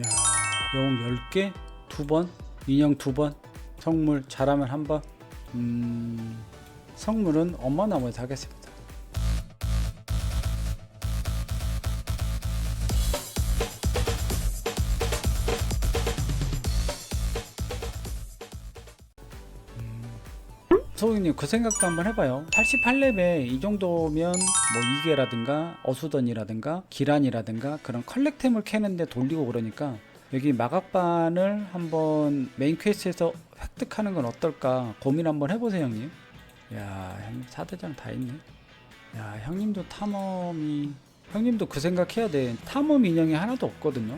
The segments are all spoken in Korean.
야, 영웅 10개, 2번, 인형 2번, 성물 잘하면 한 번. 음, 성물은 엄마 나무에서 하겠습니다. 소희님 그 생각도 한번 해봐요. 88렙에 이 정도면 뭐 이계라든가 어수던이라든가 기란이라든가 그런 컬렉템을 캐는데 돌리고 그러니까 여기 마각반을 한번 메인 퀘스트에서 획득하는 건 어떨까 고민 한번 해보세요 형님. 야 형님 4대장 다 있네. 야 형님도 탐험이 형님도 그 생각해야 돼. 탐험 인형이 하나도 없거든요.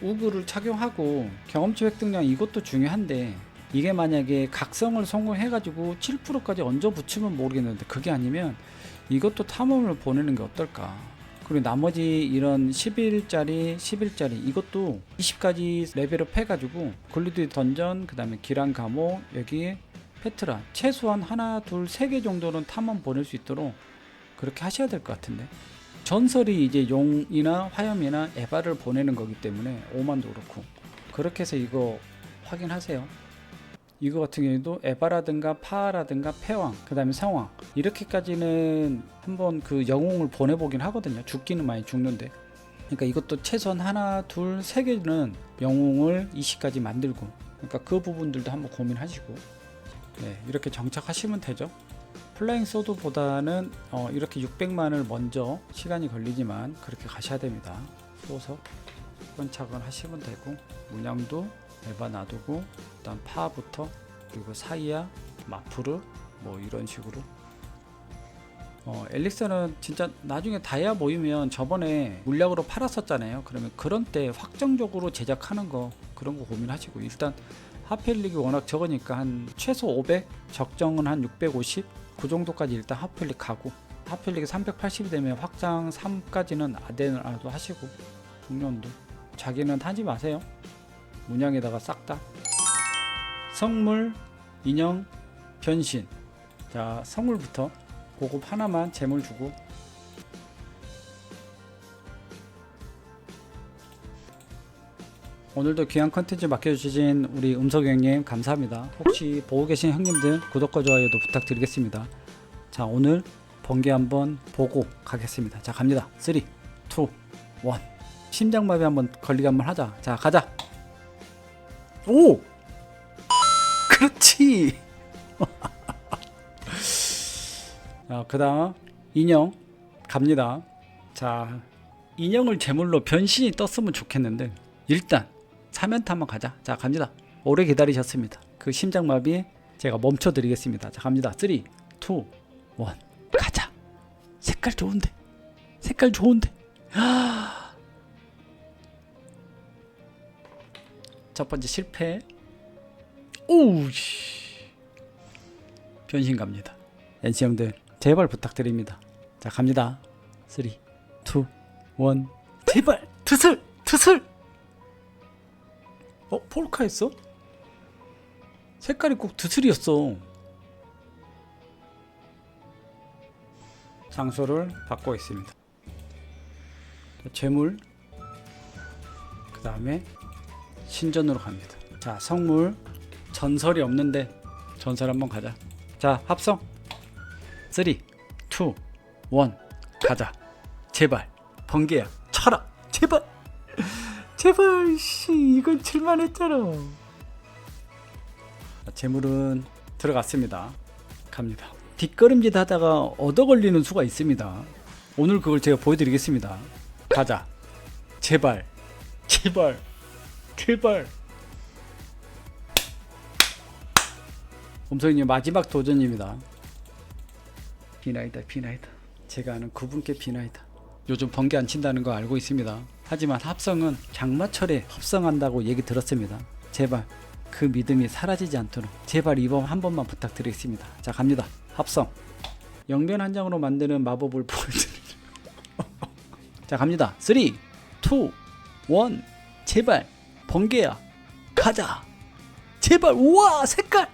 우그를 착용하고 경험치 획득량 이것도 중요한데 이게 만약에 각성을 성공해가지고 7%까지 얹어 붙이면 모르겠는데 그게 아니면 이것도 탐험을 보내는 게 어떨까? 그리고 나머지 이런 11짜리 11짜리 이것도 20까지 레벨업 해가지고 글리드 던전 그 다음에 기란 감옥 여기 페트라 최소한 하나 둘 세 개 정도는 탐험 보낼 수 있도록 그렇게 하셔야 될 것 같은데. 전설이 이제 용이나 화염이나 에바를 보내는 거기 때문에 오만도 그렇고. 그렇게 해서 이거 확인하세요 이거 같은 경우에도 에바라든가 파라든가 패왕 그 다음에 상왕 이렇게까지는 한번 그 영웅을 보내보긴 하거든요. 죽기는 많이 죽는데. 그러니까 이것도 최소한 하나 둘 세 개는 영웅을 20까지 만들고 그러니까 그 부분들도 한번 고민하시고 네, 이렇게 정착하시면 되죠. 플라잉 소드보다는 어, 이렇게 600만을 먼저 시간이 걸리지만 그렇게 가셔야 됩니다. 쏘서 선착을 하시면 되고 문양도 에바 놔두고 일단 파부터 그리고 사이야 마프르 뭐 이런 식으로. 어, 엘릭서는 진짜 나중에 다이아 모이면 저번에 물약으로 팔았었잖아요. 그러면 그런 때 확정적으로 제작하는 거 그런 거 고민하시고 일단 하펠릭이 워낙 적으니까 한 최소 500 적정은 한 650그 정도까지 일단 하펠릭 가고 하펠릭이 380이 되면 확장 3까지는 아데나도 하시고 중년도. 자기는 하지 마세요 문양에다가 싹 다. 성물 인형 변신. 자 성물부터 고급 하나만 재물 주고. 오늘도 귀한 컨텐츠 맡겨주신 우리 음석 형님 감사합니다. 혹시 보고 계신 형님들 구독과 좋아요도 부탁드리겠습니다. 자 오늘 번개 한번 보고 가겠습니다. 자 갑니다. 3 2 1 심장마비 한번 걸리게 한번 하자. 자 가자 오! 그렇지! 자, 그 다음, 인형, 갑니다. 자, 인형을 제물로 변신이 떴으면 좋겠는데, 일단, 3연타 한번 가자. 자, 갑니다. 오래 기다리셨습니다. 그 심장마비 제가 멈춰드리겠습니다. 자, 갑니다. 3, 2, 1, 가자! 색깔 좋은데? 색깔 좋은데? 첫 번째 실패. 오우 씨. 변신 갑니다. NC 형들 제발 부탁드립니다. 자 갑니다. 3, 2, 1 제발 드슬 드슬. 어 폴카였어? 색깔이 꼭 드슬이었어. 장소를 바꿔 있습니다. 자, 재물 그 다음에 신전으로 갑니다. 자, 성물 전설이 없는데 전설 한번 가자. 자, 합성. 3 2 1 가자. 제발. 번개야. 쳐라. 제발. 제발 씨, 이건 칠만 했잖아. 자, 재물은 들어갔습니다. 갑니다. 뒷걸음질 하다가 얻어 걸리는 수가 있습니다. 오늘 그걸 제가 보여드리겠습니다. 가자. 제발. 제발. 제발. 엄성님 마지막 도전입니다. 비나이다 비나이다. 제가 아는 그분께 비나이다. 요즘 번개 안 친다는 거 알고 있습니다. 하지만 합성은 장마철에 합성한다고 얘기 들었습니다. 제발 그 믿음이 사라지지 않도록 제발 이번 한 번만 부탁드리겠습니다. 자 갑니다. 합성. 영변 한 장으로 만드는 마법을 보여드리죠. 자 갑니다. 3, 2, 1 제발 번개야. 가자. 제발 우와 색깔.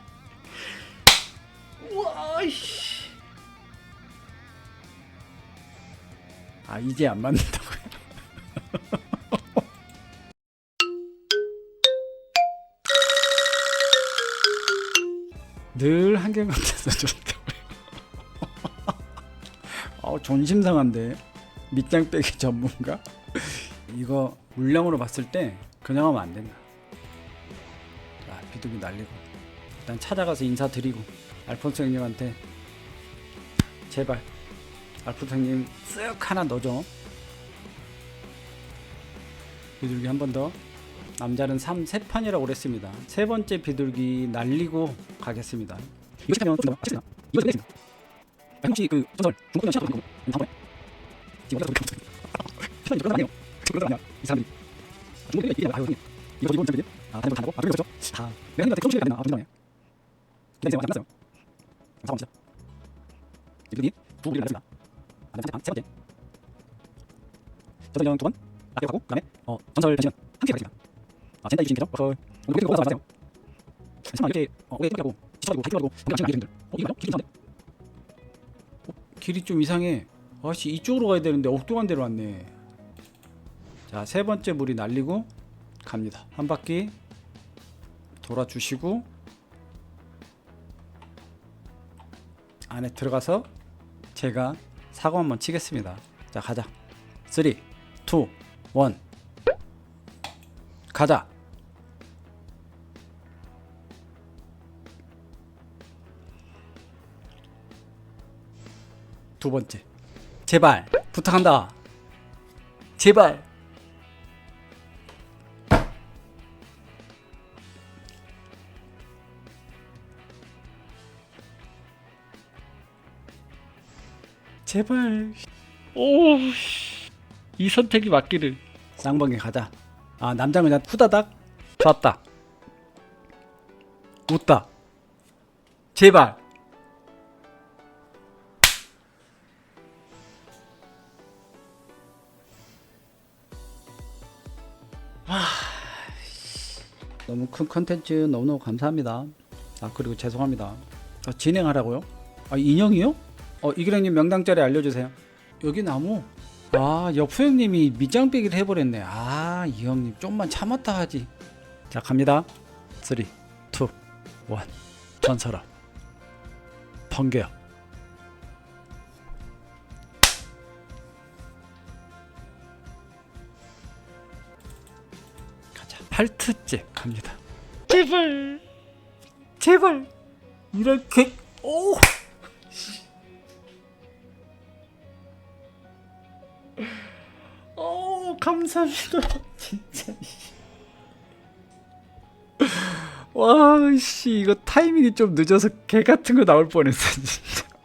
우와 씨. 아 이제 안 맞는다고요? 늘 한결같아서 좋다고요. 어, 아 존심 상한데 밑장 빼기 전문가? 이거 물량으로 봤을 때 그냥 하면 안 된다. 자, 비둘기 날리고 일단 찾아가서 인사드리고 알폰소 형님한테 제발 알폰소 형님 쓱 하나 넣어줘. 비둘기 한 번 더. 남자는 3, 세 판이라고 그랬습니다. 세 번째 비둘기 날리고 가겠습니다. 이거. 아니, 혹시 그 전설 사람들이 중국이 이게 형님 이거 이번 장비들 아 다른 거 다고? 아 그리고 그렇죠? 다. 내가 형님한테 그런 소리가 안 되나? 아 기다리세요. 아직 안 끝났어요. 상황 시작 비둘기 두 개를 날렸습니다. 아 네, 세 번째. 전설 형 두번. 아껴 가고 그다음에 어 전설 변신은 한개 가겠습니다. 아 젠다 유신 캐죠? 어 오늘 이거 올라가지 마세요. 잠깐만 이렇게 어 오래 하고 지쳐가지고 발표하고 그냥 시간 기름들 어 이거 길이 이상한데? 어, 길이 좀 이상해. 아씨 이쪽으로 가야 되는데 엉뚱한 데로 왔네 자 세 번째 물이 날리고 갑니다. 한 바퀴 돌아주시고 안에 들어가서 제가 사고 한번 치겠습니다. 자 가자. 3 2 1 가자. 두 번째. 제발 부탁한다. 제발 제발. 오 이 선택이 맞기를. 쌍방에 가자. 아 남자는 그냥 후다닥. 좋았다. 웃다. 제발. 너무 큰 컨텐츠 너무너무 감사합니다. 아 그리고 죄송합니다. 아, 진행하라고요? 아 인형이요? 어 이기령님 명당 자리 알려주세요. 여기 나무. 아 여프 형님이 밑장 빼기를 해버렸네. 아 이 형님 좀만 참았다 하지. 자 갑니다. 3, 2, 1 전설아 번개야. 가자. 8트째 갑니다. 제발. 제발. 이렇게 오. 오, 감사합니다. 진짜. 와, 씨, 이거 타이밍이 좀 늦어서 개 같은 거 나올 뻔했어, 진짜.